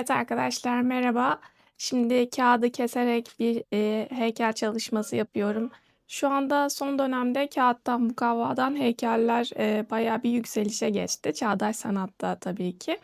Evet arkadaşlar merhaba. Şimdi kağıdı keserek bir, eee, heykel çalışması yapıyorum. Şu anda son dönemde kağıttan mukavvadan heykeller, eee, bayağı bir yükselişe geçti. Çağdaş sanatta tabii ki.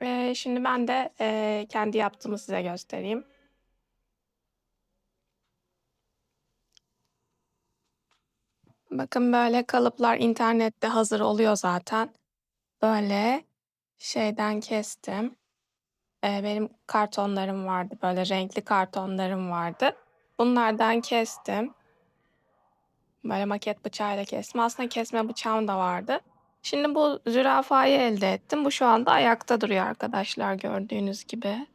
Eee, şimdi ben de, eee, kendi yaptığımı size göstereyim. Bakın böyle kalıplar internette hazır oluyor zaten. Böyle şeyden kestim. Eee, benim kartonlarım vardı, böyle renkli kartonlarım vardı. Bunlardan kestim. Böyle maket bıçağıyla kestim. Aslında kesme bıçağım da vardı. Şimdi bu zürafayı elde ettim. Bu şu anda ayakta duruyor arkadaşlar gördüğünüz gibi.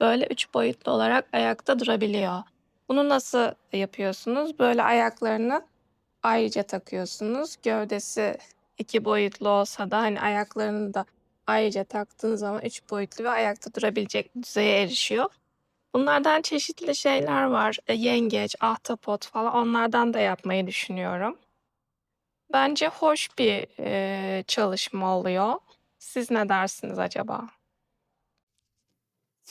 Böyle üç boyutlu olarak ayakta durabiliyor. Bunu nasıl yapıyorsunuz? Böyle ayaklarını ayrıca takıyorsunuz. Gövdesi iki boyutlu olsa da hani ayaklarını da ayrıca taktığınız zaman üç boyutlu ve ayakta durabilecek düzeye erişiyor. Bunlardan çeşitli şeyler var. E, yengeç, ahtapot falan onlardan da yapmayı düşünüyorum. Bence hoş bir, eee, çalışma oluyor. Siz ne dersiniz acaba?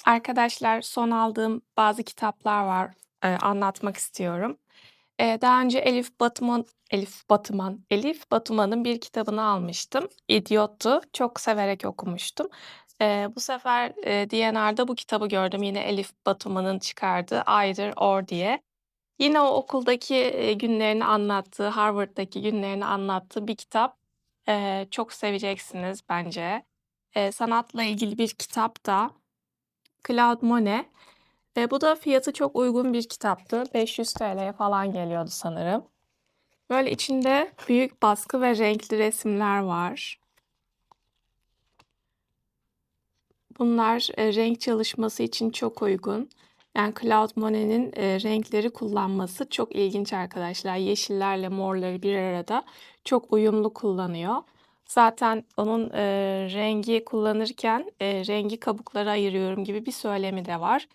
Arkadaşlar son aldığım bazı kitaplar var. Eee, anlatmak istiyorum. Eee, daha önce Elif Batuman Elif Batıman Elif Batuman'ın bir kitabını almıştım. İdiot'tu. Çok severek okumuştum. Eee, bu sefer, eee, D&R'da bu kitabı gördüm. Yine Elif Batuman'ın çıkardığı Either Or diye. Yine o okuldaki, günlerini anlattığı, Harvard'daki günlerini anlattığı bir kitap. Eee, çok seveceksiniz bence. Eee, sanatla ilgili bir kitap da. Claude Monet. Eee, bu da fiyatı çok uygun bir kitaptı. ₺500'ye falan geliyordu sanırım. Böyle içinde büyük baskı ve renkli resimler var. Bunlar, eee, renk çalışması için çok uygun. Yani Claude Monet'in, eee, renkleri kullanması çok ilginç arkadaşlar. Yeşillerle morları bir arada çok uyumlu kullanıyor. Zaten onun, eee, rengi kullanırken, eee, rengi kabuklara ayırıyorum gibi bir söylemi de var.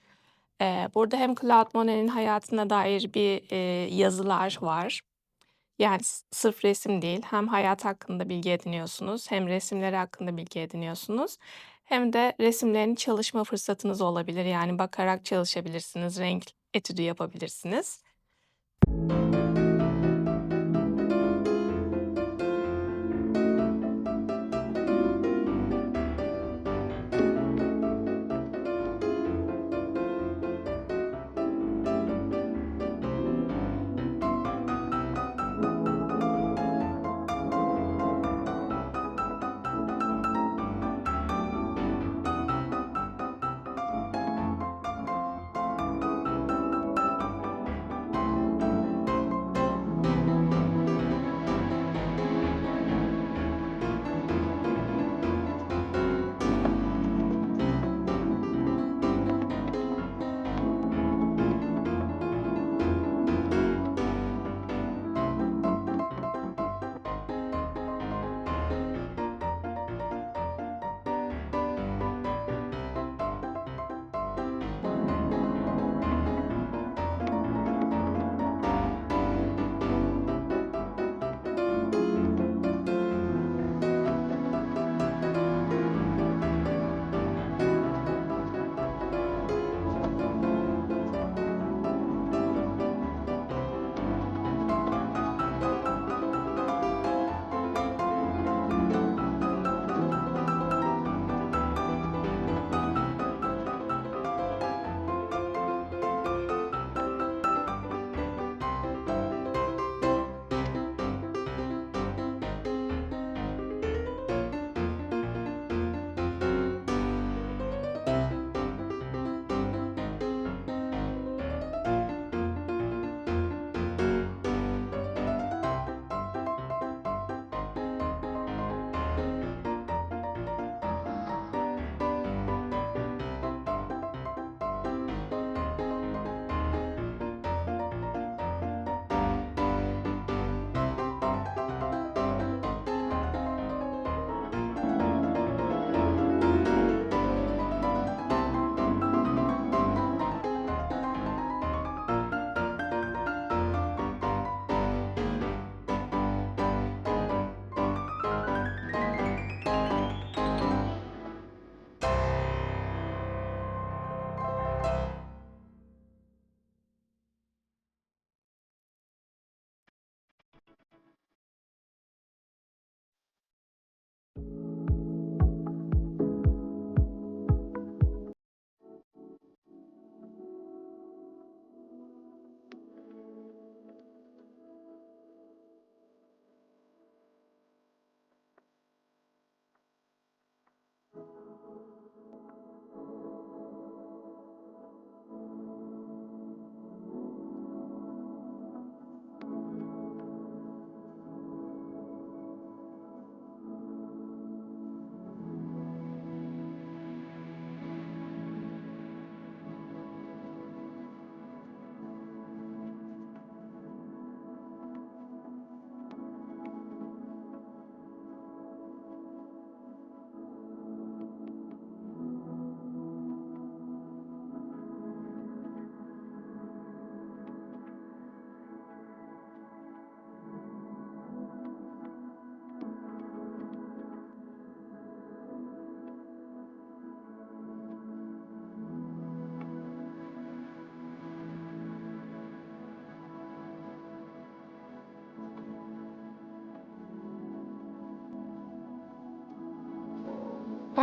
Burada hem Claude Monet'in hayatına dair bir, yazılar var. Yani s sırf resim değil, hem hayat hakkında bilgi ediniyorsunuz hem resimleri hakkında bilgi ediniyorsunuz hem de resimlerini çalışma fırsatınız olabilir. Yani bakarak çalışabilirsiniz, renk etüdü yapabilirsiniz.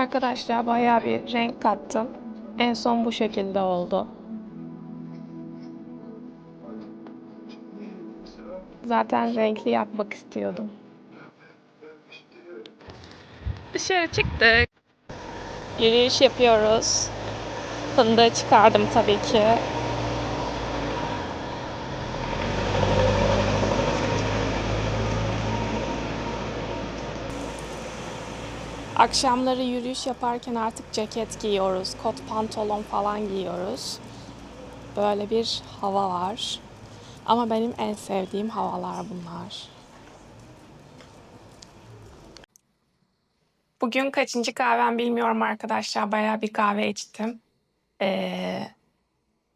Arkadaşlar bayağı bir renk kattım. En son bu şekilde oldu. Zaten renkli yapmak istiyordum. Dışarı çıktık. Yürüyüş yapıyoruz. Fındığı çıkardım tabii ki. Akşamları yürüyüş yaparken artık ceket giyiyoruz, kot pantolon falan giyiyoruz. Böyle bir hava var. Ama benim en sevdiğim havalar bunlar. Bugün kaçıncı kahvem bilmiyorum arkadaşlar. Bayağı bir kahve içtim. Ee,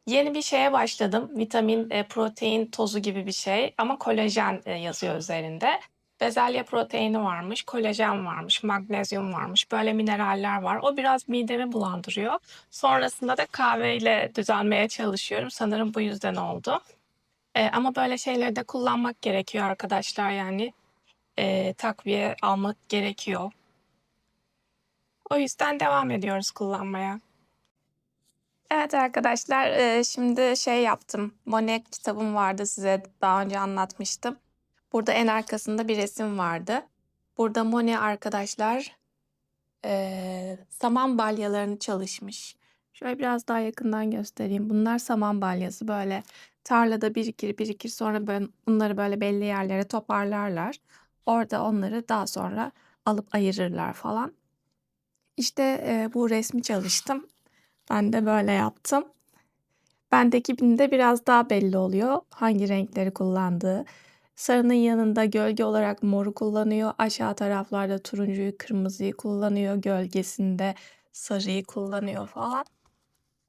yeni bir şeye başladım. Vitamin, e, protein tozu gibi bir şey. Ama kolajen e, yazıyor üzerinde. Bezelye proteini varmış, kolajen varmış, magnezyum varmış. Böyle mineraller var. O biraz midemi bulandırıyor. Sonrasında da kahveyle düzelmeye çalışıyorum. Sanırım bu yüzden oldu. Ee, ama böyle şeyleri de kullanmak gerekiyor arkadaşlar yani. Ee, takviye almak gerekiyor. O yüzden devam ediyoruz kullanmaya. Evet arkadaşlar, e, şimdi şey yaptım. Monet kitabım vardı size daha önce anlatmıştım. Burada en arkasında bir resim vardı. Burada Monet arkadaşlar e, saman balyalarını çalışmış. Şöyle biraz daha yakından göstereyim. Bunlar saman balyası böyle tarlada birikir birikir sonra bunları böyle belli yerlere toparlarlar. Orada onları daha sonra alıp ayırırlar falan. İşte e, bu resmi çalıştım. Ben de böyle yaptım. Bendeki binde biraz daha belli oluyor hangi renkleri kullandığı. Sarının yanında gölge olarak moru kullanıyor. Aşağı taraflarda turuncuyu, kırmızıyı kullanıyor. Gölgesinde sarıyı kullanıyor falan.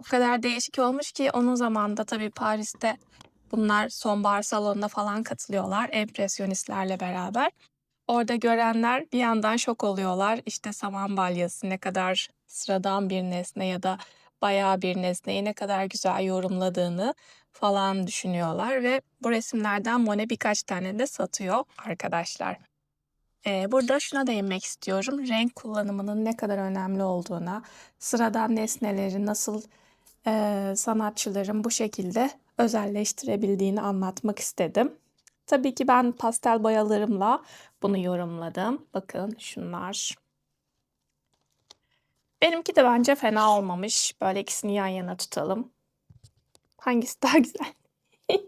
O kadar değişik olmuş ki onun zamanında tabii Paris'te bunlar sonbahar salonuna falan katılıyorlar empresyonistlerle beraber. Orada görenler bir yandan şok oluyorlar. İşte saman balyası ne kadar sıradan bir nesne ya da bayağı bir nesneyi ne kadar güzel yorumladığını falan düşünüyorlar ve bu resimlerden Monet birkaç tane de satıyor arkadaşlar. Burada şuna değinmek istiyorum. Renk kullanımının ne kadar önemli olduğuna, sıradan nesneleri nasıl e, sanatçıların bu şekilde özelleştirebildiğini anlatmak istedim. Tabii ki ben pastel boyalarımla bunu yorumladım. Bakın şunlar. Benimki de bence fena olmamış. Böyle ikisini yan yana tutalım. Hangisi daha güzel?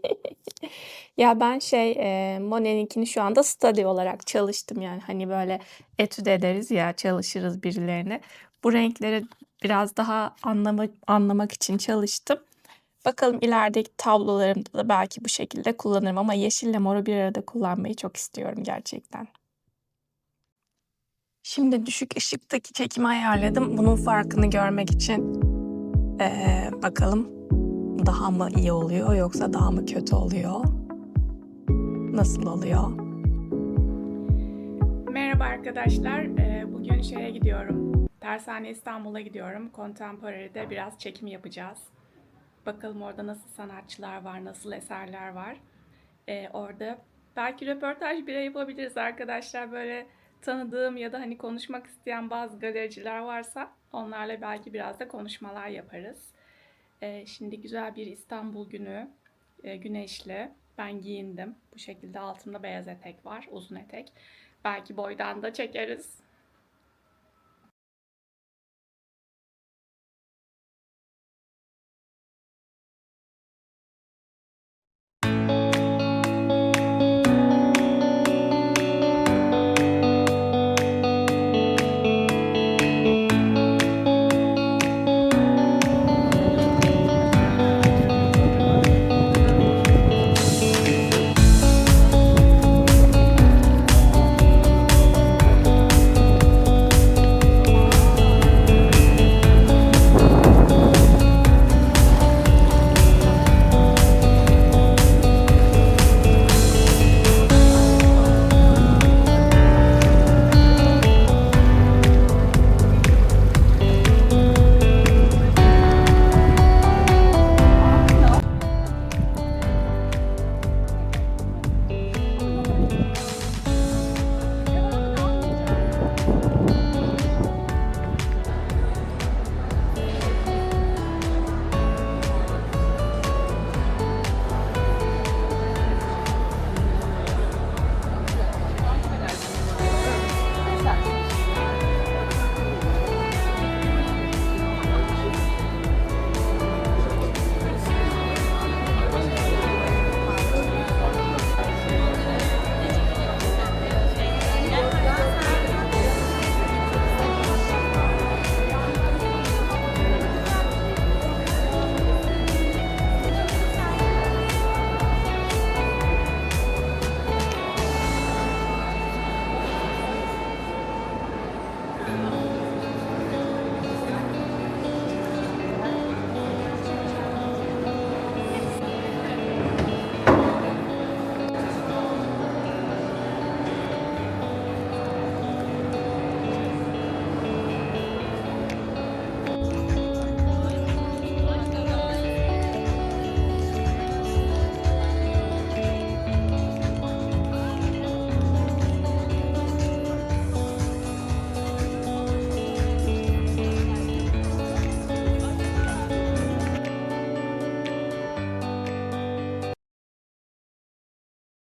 ya ben şey e, Monet'inkini şu anda study olarak çalıştım yani hani böyle etüt ederiz ya çalışırız birilerini. Bu renkleri biraz daha anlamak, anlamak için çalıştım. Bakalım ilerideki tablolarımda da belki bu şekilde kullanırım ama yeşille moru bir arada kullanmayı çok istiyorum gerçekten. Şimdi düşük ışıktaki çekimi ayarladım. Bunun farkını görmek için ee, bakalım daha mı iyi oluyor yoksa daha mı kötü oluyor? Nasıl oluyor? Merhaba arkadaşlar. Bugün şeye gidiyorum. Tersane İstanbul'a gidiyorum. Contemporary'de biraz çekim yapacağız. Bakalım orada nasıl sanatçılar var, nasıl eserler var. Ee, orada belki röportaj bile yapabiliriz arkadaşlar. Böyle tanıdığım ya da hani konuşmak isteyen bazı galericiler varsa onlarla belki biraz da konuşmalar yaparız. Ee, şimdi güzel bir İstanbul günü, e, güneşli. Ben giyindim. Bu şekilde altımda beyaz etek var, uzun etek. Belki boydan da çekeriz.